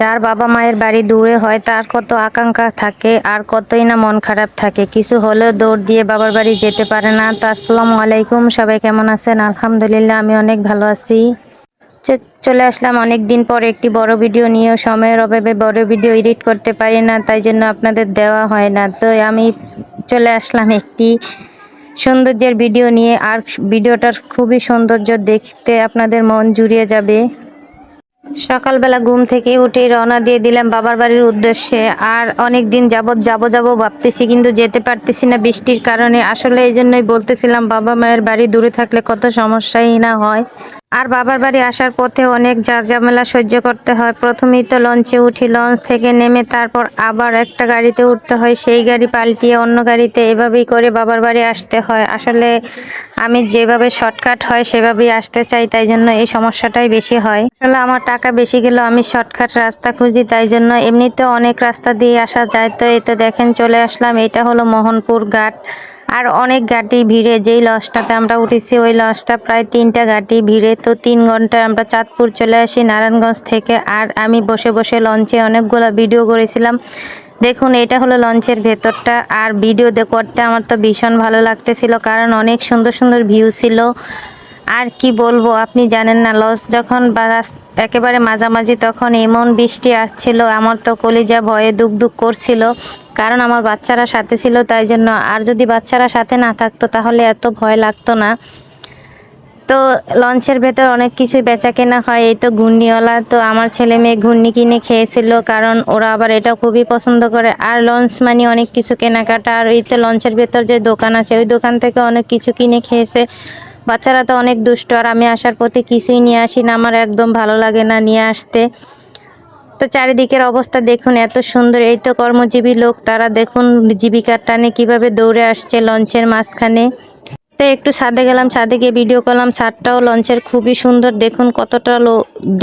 যার বাবা মায়ের বাড়ি দূরে হয়, তার কত আকাঙ্ক্ষা থাকে আর কতই না মন খারাপ থাকে। কিছু হলেও দৌড় দিয়ে বাবার বাড়ি যেতে পারে না। তো আসসালামু আলাইকুম, সবাই কেমন আছেন? আলহামদুলিল্লাহ, আমি অনেক ভালো আছি। চলে আসলাম অনেক দিন পর একটি বড় ভিডিও নিয়ে সময়ের অভাবে বড় ভিডিও এডিট করতে পারি না, তাই জন্য আপনাদের দেওয়া হয় না। তো আমি চলে আসলাম একটি সৌন্দর্যের ভিডিও নিয়ে। আর ভিডিওটার খুবই সৌন্দর্য দেখতে আপনাদের মন জুড়িয়ে যাবে। সকালবেলা ঘুম থেকে উঠে রওনা দিয়ে দিলাম বাবার বাড়ির উদ্দেশ্যে। আর অনেক দিন যাবৎ যাব যাব ভাবতেছি, কিন্তু যেতে পারতেছি না বৃষ্টির কারণে। আসলে এই জন্যই বলতেছিলাম, বাবা মায়ের বাড়ি দূরে থাকলে কত সমস্যাই না হয়। আর বাবার বাড়ি আসার পথে অনেক যা ঝামেলা সহ্য করতে হয়। প্রথমেই তো লঞ্চে উঠি, লঞ্চ থেকে নেমে তারপর আবার একটা গাড়িতে উঠতে হয়। সেই গাড়ি পাল্টিয়ে অন্য গাড়িতে এভাবেই করে বাবার বাড়ি আসতে হয়। আসলে আমি যেভাবে শর্টকাট হয়, সেভাবেই আসতে চাই, তাই জন্য এই সমস্যাটাই বেশি হয়। আসলে আমার টাকা বেশি গেলেও আমি শর্টকাট রাস্তা খুঁজি, তাই জন্য এমনিতে অনেক রাস্তা দিয়ে আসা যায়। তো এই তো দেখেন, চলে আসলাম। এটা হলো মোহনপুর ঘাট। আর অনেক ঘাটি ভিড়ে, যেই লঞ্চটাতে আমরা উঠেছি, ওই লঞ্চটা প্রায় তিনটা ঘাটি ভিড়ে। তো তিন ঘন্টায় আমরা চাঁদপুর চলে আসি নারায়ণগঞ্জ থেকে। আর আমি বসে বসে লঞ্চে অনেকগুলো ভিডিও করেছিলাম। দেখুন, এটা হলো লঞ্চের ভেতরটা। আর ভিডিও করতে আমার তো ভীষণ ভালো লাগতেছিল, কারণ অনেক সুন্দর সুন্দর ভিউ ছিল। আর কি বলব, আপনি জানেন না লঞ্চ যখন একেবারে মাঝামাঝি তখন এমন বৃষ্টি আসছিল, আমার তো কলিজা ভয়ে দুক দুক করছিল, কারণ আমার বাচ্চারা সাথে ছিল, তাই জন্য আর যদি বাচ্চারা সাথে না থাকতো তাহলে এত ভয় লাগতো না। তো লঞ্চের ভেতর অনেক কিছুই বেচা কেনা হয়, এই তো ঘূর্ণিওয়ালা, তো আমার ছেলে মেয়ে ঘূর্ণি কিনে খেয়েছিল, কারণ ওরা আবার এটা খুবই পছন্দ করে। আর লঞ্চ মানে অনেক কিছু কেনাকাটা, আর এই তো লঞ্চের ভেতর যে দোকান আছে, ওই দোকান থেকে অনেক কিছু কিনে খেয়েছে। বাচ্চারা তো অনেক দুষ্ট, আর আমি আসার পথে কিছুই নিয়ে আসি না, আমার একদম ভালো লাগে না নিয়ে আসতে। তো চারিদিকের অবস্থা দেখুন, এত সুন্দর, এই তো কর্মজীবী লোক, তারা দেখুন জীবিকার টানে কীভাবে দৌড়ে আসছে লঞ্চের মাঝখানে। তো একটু ছাদে গেলাম, ছাদে গিয়ে ভিডিও করলাম, ছাদটাও লঞ্চের খুবই সুন্দর, দেখুন কতটা লো,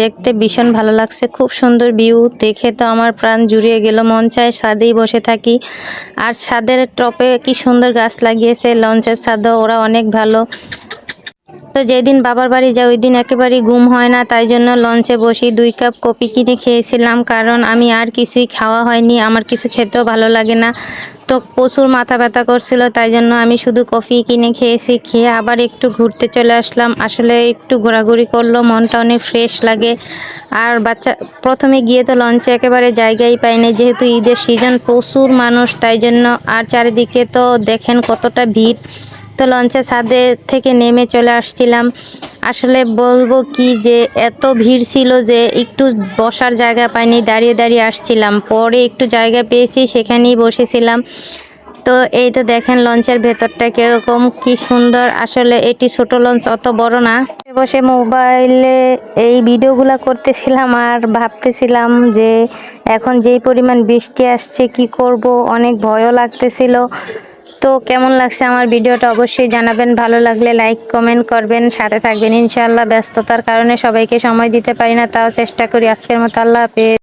দেখতে ভীষণ ভালো লাগছে, খুব সুন্দর ভিউ দেখে তো আমার প্রাণ জুড়িয়ে গেল, মন চায় ছাদেই বসে থাকি। আর ছাদের টপে কি সুন্দর গাছ লাগিয়েছে লঞ্চের ছাদও, ওরা অনেক ভালো। তো যেদিন বাবার বাড়ি যাই, ওই দিন একেবারেই ঘুম হয় না। তাই জন্য লঞ্চে বসি দুই কাপ কফি কিনে খেয়েছিলাম। কারণ আমি আর কিছুই খাওয়া হয়নি। আমার কিছু খেতেও ভালো লাগে না। তো প্রচুর মাথা ব্যথা করছিল। তাই জন্য আমি শুধু কফি কিনে খেয়েছি। খেয়ে আবার একটু ঘুরতে চলে আসলাম। আসলে একটু ঘোরাঘুরি করল। মনটা অনেক ফ্রেশ লাগে। আর বাচ্চা, প্রথমে গিয়ে তো লঞ্চে একেবারে জায়গাই পাইনি। যেহেতু ঈদের সিজন প্রচুর মানুষ, তাই জন্য আর চারিদিকে তো দেখেন কতটা ভিড়। তো লঞ্চে ছাদে থেকে নেমে চলে আসছিলাম। আসলে বলব কি যে, এত ভিড় ছিল যে একটু বসার জায়গা পাইনি, দাঁড়িয়ে দাঁড়িয়ে আসছিলাম। পরে একটু জায়গা পেয়েছি, সেখানেই বসেছিলাম। তো এই তো দেখেন লঞ্চের ভেতরটা কীরকম, কি সুন্দর। আসলে এটি ছোট লঞ্চ, অত বড় না। বসে মোবাইলে এই ভিডিওগুলো করতেছিলাম আর ভাবতেছিলাম যে, এখন যেই পরিমাণ বৃষ্টি আসছে, কি করব? অনেক ভয়ও লাগতেছিল। তো কেমন লাগছে আমার ভিডিওটা অবশ্যই জানাবেন। ভালো লাগলে লাইক কমেন্ট করবেন। সাথে থাকবেন। ইনশাআল্লাহ ব্যস্ততার কারণে সবাইকে সময় দিতে পারি না, তাও চেষ্টা করি। আজকের মতো আল্লাহ হাফেজ।